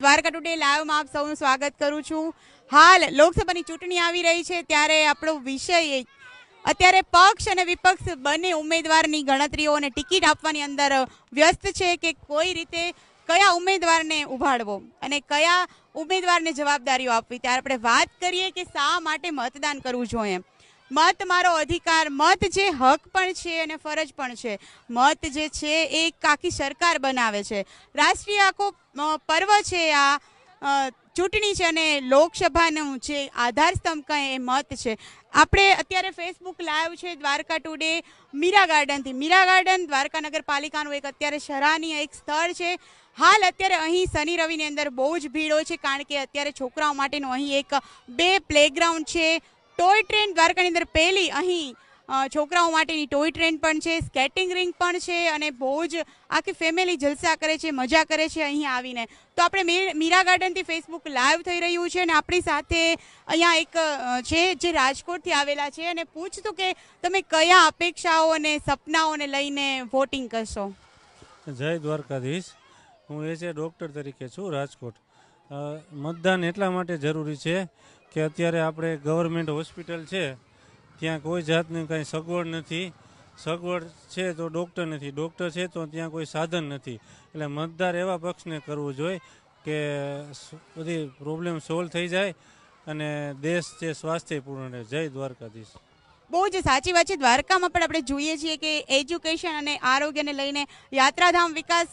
Dwarka today લાઈવમાં આપ સૌનું સ્વાગત કરું છું. હાલ લોકસભાની ચૂંટણી આવી રહી છે ત્યારે આપણો વિષય અત્યારે પક્ષ અને વિપક્ષ બંને ઉમેદવારની ગણતરીઓ અને ટિકિટ આપવાની અંદર વ્યસ્ત છે કે કોઈ રીતે કયા ઉમેદવારને ઉભાડવો અને કયા ઉમેદવારને જવાબદારીઓ આપવી. ત્યારે આપણે વાત કરીએ કે શા માટે મતદાન કરવું જોઈએ. મત મારો અધિકાર, મત જે હક પણ છે અને ફરજ પણ છે. મત જે છે એ કાકી સરકાર બનાવે છે. રાષ્ટ્રીય આખો પર્વ છે આ ચૂંટણી છે અને લોકસભાનું જે આધાર સ્તંભ કહે એ મત છે. આપણે અત્યારે ફેસબુક લાઈવ છે, દ્વારકા ટુડે મીરા ગાર્ડનથી મીરા ગાર્ડન દ્વારકા નગરપાલિકાનું એક અત્યારે સરાહનીય એક સ્થળ છે. હાલ અત્યારે અહીં શનિ રવિની અંદર બહુ જ ભીડ હોય છે, કારણ કે અત્યારે છોકરાઓ માટેનું અહીં એક બે પ્લેગ્રાઉન્ડ છે. ટોય ટ્રેન દ્વારકાની અંદર પહેલી. અહીં છોકરાઓ માટેની ટોય ટ્રેન પણ છે, સ્કેટિંગ રિંગ પણ છે અને બહુ જ આખી ફેમિલી જલસા કરે છે, મજા કરે છે અહીં આવીને. તો આપણે મીરા ગાર્ડનથી ફેસબુક લાઈવ થઈ રહ્યું છે અને આપણી સાથે અહીંયા એક છે જે રાજકોટથી આવેલા છે અને પૂછતું કે તમે કયા અપેક્ષાઓ અને સપનાઓને લઈને વોટિંગ કરશો? જય દ્વારકાધીશ. હું એ છે ડૉક્ટર તરીકે છું રાજકોટ. મતદાન એટલા માટે જરૂરી છે કે અત્યારે આપણે ગવર્મેન્ટ હોસ્પિટલ છે, ત્યાં કોઈ જાતની કાંઈ સગવડ નથી. સગવડ છે તો ડૉક્ટર નથી. ડૉક્ટર છે તો ત્યાં કોઈ સાધન નથી. એટલે મતદાર એવા પક્ષને કરવું જોઈએ કે બધી પ્રોબ્લેમ સોલ્વ થઈ જાય અને દેશ છે સ્વાસ્થ્યપૂર્ણ રહે. જય દ્વારકાધીશ. બહુ જ સાચી વાત છે. દ્વારકામાં પણ આપણે જોઈએ છીએ કે એજ્યુકેશન અને આરોગ્યને લઈને યાત્રાધામ વિકાસ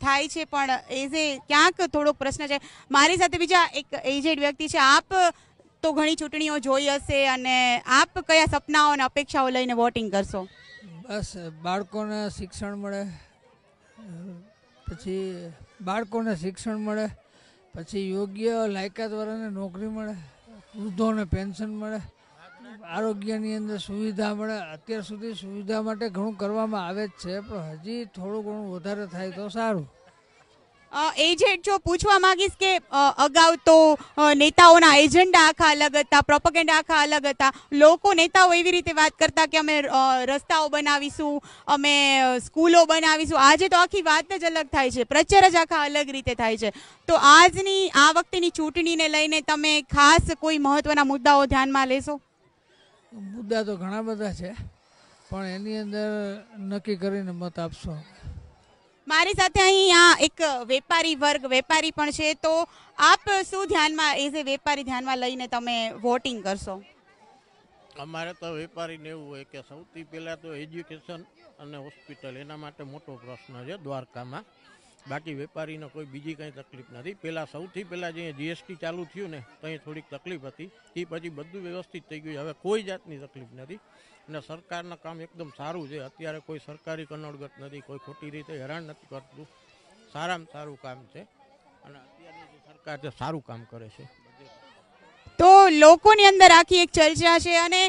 થાય છે. પણ એ ક્યાંક થોડોક પ્રશ્ન છે. મારી સાથે બીજા એક એજેડ વ્યક્તિ છે. આપ તો ઘણી ચૂંટણીઓ જોઈ હશે અને આપ કયા સપનાઓ અને અપેક્ષાઓ લઈને વોટિંગ કરશો? બસ, બાળકોને શિક્ષણ મળે, પછી બાળકોને શિક્ષણ મળે, પછી યોગ્ય લાયકાતવાળાને નોકરી મળે, વૃદ્ધોને પેન્શન મળે, આરોગ્યની અંદર સુવિધા મળે. અત્યાર સુધી સુવિધા માટે ઘણું કરવામાં આવે જ છે, પણ હજી થોડું ઘણું વધારે થાય તો સારું. એજેડ જો પૂછવા માંગીશ કે અગાઉ તો નેતાઓના એજન્ડા આખા અલગ હતા, પ્રોપગેન્ડા આખા અલગ હતા. લોકો નેતાઓ એવી રીતે વાત કરતા કે અમે રસ્તાઓ બનાવીશું, અમે સ્કૂલો બનાવીશું. આજે તો આખી વાત જ અલગ થાય છે. પ્રચાર જ આખા અલગ રીતે થાય છે. તો આજની, આ વખતેની ચૂંટણીને લઈને તમે ખાસ કોઈ મહત્વના મુદ્દાઓ ધ્યાનમાં લેશો? મુદ્દા તો ઘણા બધા છે. પણ એની અંદર નક્કી કરીને મત આપશો. મારી સાથે અહીં આ એક વેપારી વર્ગ, વેપારી પણ છે. તો આપ શું ધ્યાનમાં એઝ એ વેપારી ધ્યાનમાં લઈને તમે વોટિંગ કરશો? અમારે તો વેપારીને એવું હોય કે સૌથી પહેલાં તો એજ્યુકેશન અને હોસ્પિટલ એના માટે મોટો પ્રશ્ન છે દ્વારકામાં. બાકી વેપારીને કોઈ બીજી કંઈ તકલીફ નથી. પહેલાં સૌથી પહેલાં જે જીએસટી ચાલુ થયું ને તો થોડીક તકલીફ હતી. એ પછી બધું વ્યવસ્થિત થઈ ગયું હવે કોઈ જાતની તકલીફ નથી. અને સરકારના કામ એકદમ સારું છે. અત્યારે કોઈ સરકારી કનડગત નથી, કોઈ ખોટી રીતે હેરાન નથી કરતું. સારામાં સારું કામ છે. અને અત્યારની જે સરકાર છે, સારું કામ કરે છે. તો લોકોની અંદર આખી એક ચર્ચા છે અને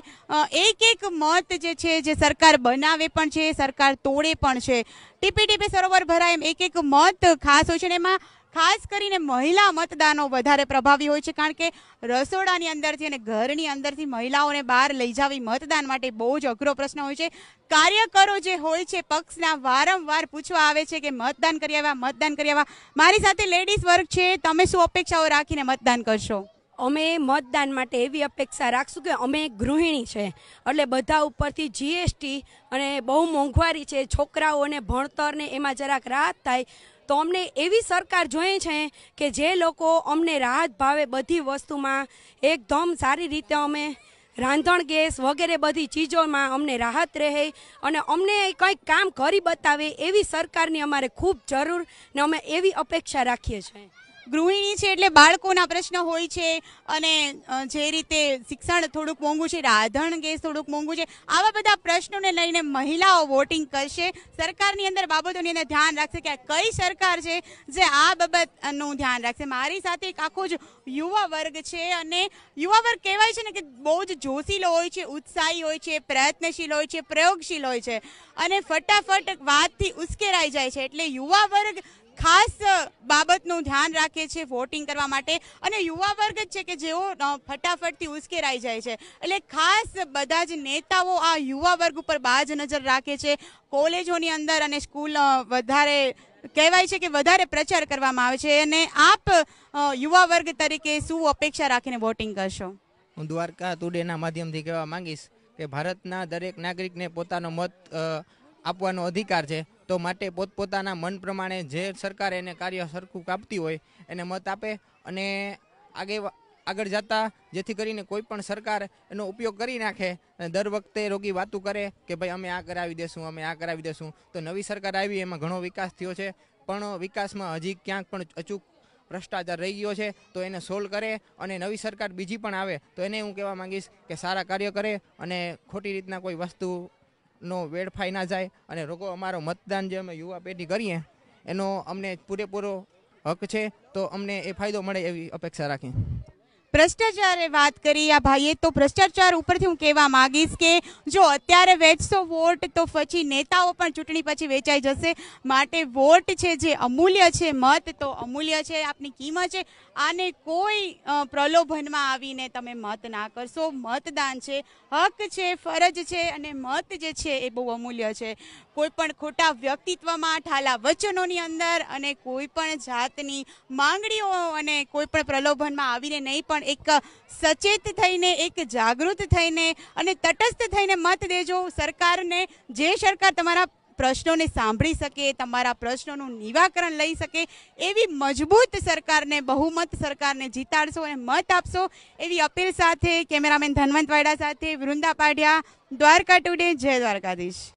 એક એક મત જે છે, જે સરકાર બનાવે પણ છે, સરકાર તોડે પણ છે. ટીપે ટીપે સરોવર ભરાય એમ એક એક મત ખાસ હોય છે અને એમાં ખાસ કરીને મહિલા મતદાનો વધારે પ્રભાવી હોય છે કારણ કે રસોડાની અંદરથી અને ઘરની અંદરથી મહિલાઓને બહાર લઈ જાવી મતદાન માટે બહુ જ અઘરો પ્રશ્ન હોય છે. કાર્યકરો જે હોય છે પક્ષના વારંવાર પૂછવા આવે છે કે મતદાન કરી આવ્યા, મતદાન કરી આવ્યા. મારી સાથે લેડીઝ વર્ગ છે, તમે શું અપેક્ષાઓ રાખીને મતદાન કરશો? અમે મતદાન માટે એવી અપેક્ષા રાખશું કે અમે ગૃહિણી છે. એટલે બધા ઉપરથી જીએસટી અને બહુ મોંઘવારી છે છોકરાઓને ભણતરને એમાં જરાક રાહત થાય. તો અમને એવી સરકાર જોઈએ છે કે જે લોકો અમને રાહત ભાવે બધી વસ્તુમાં, એકદમ સારી રીતે અમે રાંધણ ગેસ વગેરે બધી ચીજોમાં અમને રાહત રહે અને અમને કંઈક કામ કરી બતાવે એવી સરકારની અમારે ખૂબ જરૂર ને અમે એવી અપેક્ષા રાખીએ છીએ. ગૃહિણી છે એટલે બાળકોના પ્રશ્ન હોય છે અને જે રીતે શિક્ષણ થોડુંક મોંઘું છે, રાંધણ ગેસ થોડુંક મોંઘું છે, આવા બધા પ્રશ્નોને લઈને મહિલાઓ વોટિંગ કરશે. સરકારની અંદર બાબતોની અંદર ધ્યાન રાખશે કે કઈ સરકાર છે જે આ બાબતનું ધ્યાન રાખશે. મારી સાથે એક આખો જ યુવા વર્ગ છે અને યુવા વર્ગ કહેવાય છે ને કે બહુ જ જોશીલો હોય છે, ઉત્સાહી હોય છે, પ્રયત્નશીલ હોય છે, પ્રયોગશીલ હોય છે. અને ફટાફટ વાતથી ઉશ્કેરાઈ જાય છે. એટલે યુવા વર્ગ ખાસ બાબતનું ધ્યાન રાખે છે વોટિંગ કરવા માટે. અને યુવા વર્ગ જ છે કે જેઓ ફટાફટથી ઉશ્કેરાઈ જાય છે. એટલે ખાસ બધા જ નેતાઓ આ યુવા વર્ગ ઉપર બાજ નજર રાખે છે. કોલેજોની અંદર અને સ્કૂલ વધારે, કહેવાય છે કે વધારે પ્રચાર કરવામાં આવે છે. અને આપ યુવા વર્ગ તરીકે શું અપેક્ષા રાખીને વોટિંગ કરશો? હું દ્વારકા ટુડેના માધ્યમથી કહેવા માંગીશ કે ભારતના દરેક નાગરિકને પોતાનો મત આપવાનો અધિકાર છે. તો માટે પોતપોતાના મન પ્રમાણે જે સરકાર એને કાર્ય સરખું કાપતી હોય, એને મત આપે અને આગે આગળ જતા જેથી કરીને કોઈ પણ સરકાર એનો ઉપયોગ કરી નાખે અને દર વખતે રોગી વાતું કરે કે ભાઈ અમે આ કરાવી દેશું, અમે આ કરાવી દેશું. તો નવી સરકાર આવી, એમાં ઘણો વિકાસ થયો છે. પણ વિકાસમાં હજી ક્યાંક પણ અચૂક ભ્રષ્ટાચાર રહી ગયો છે, તો એને સોલ્વ કરે અને નવી સરકાર બીજી પણ આવે, તો એને હું કહેવા માંગીશ કે સારા કાર્ય કરે અને ખોટી રીતના કોઈ વસ્તુનો વેડફાઈ ના જાય અને રોગો અમારો મતદાન જે અમે યુવા પેઢી કરીએ, એનો અમને પૂરેપૂરો હક છે, તો અમને એ ફાયદો મળે એવી અપેક્ષા રાખીએ. ભ્રષ્ટાચારે વાત કરી આ ભાઈએ, તો ભ્રષ્ટાચાર ઉપરથી હું કહેવા માંગીશ કે જો અત્યારે વેચશો વોટ, તો પછી નેતાઓ પણ ચૂંટણી પછી વેચાઈ જશે. માટે વોટ છે જે અમૂલ્ય છે, મત તો અમૂલ્ય છે, આપની કિંમત છે. આને કોઈ પ્રલોભનમાં આવીને તમે મત ના કરશો. મતદાન છે, હક છે, ફરજ છે અને મત જે છે એ બહુ અમૂલ્ય છે. કોઈ પણ ખોટા વ્યક્તિત્વમાં ઠાલા વચનોની અંદર અને કોઈ પણ જાતની માંગણીઓ અને કોઈ પણ પ્રલોભનમાં આવીને નહીં પણ એક સચેત થઈને, એક જાગૃત થઈને અને તટસ્થ થઈને મત દેજો. સરકારને, જે સરકાર તમારા પ્રશ્નોને સાંભળી શકે, તમારા પ્રશ્નોનું નિવાકરણ લઈ શકે, એવી મજબૂત સરકારને, બહુમત સરકારને જીતાડશો અને મત આપશો, એવી અપીલ સાથે કેમેરામેન ધનવંત વાડા સાથે વૃંદા પાઢિયા, દ્વારકા ટુડે, જય દ્વારકાધીશ.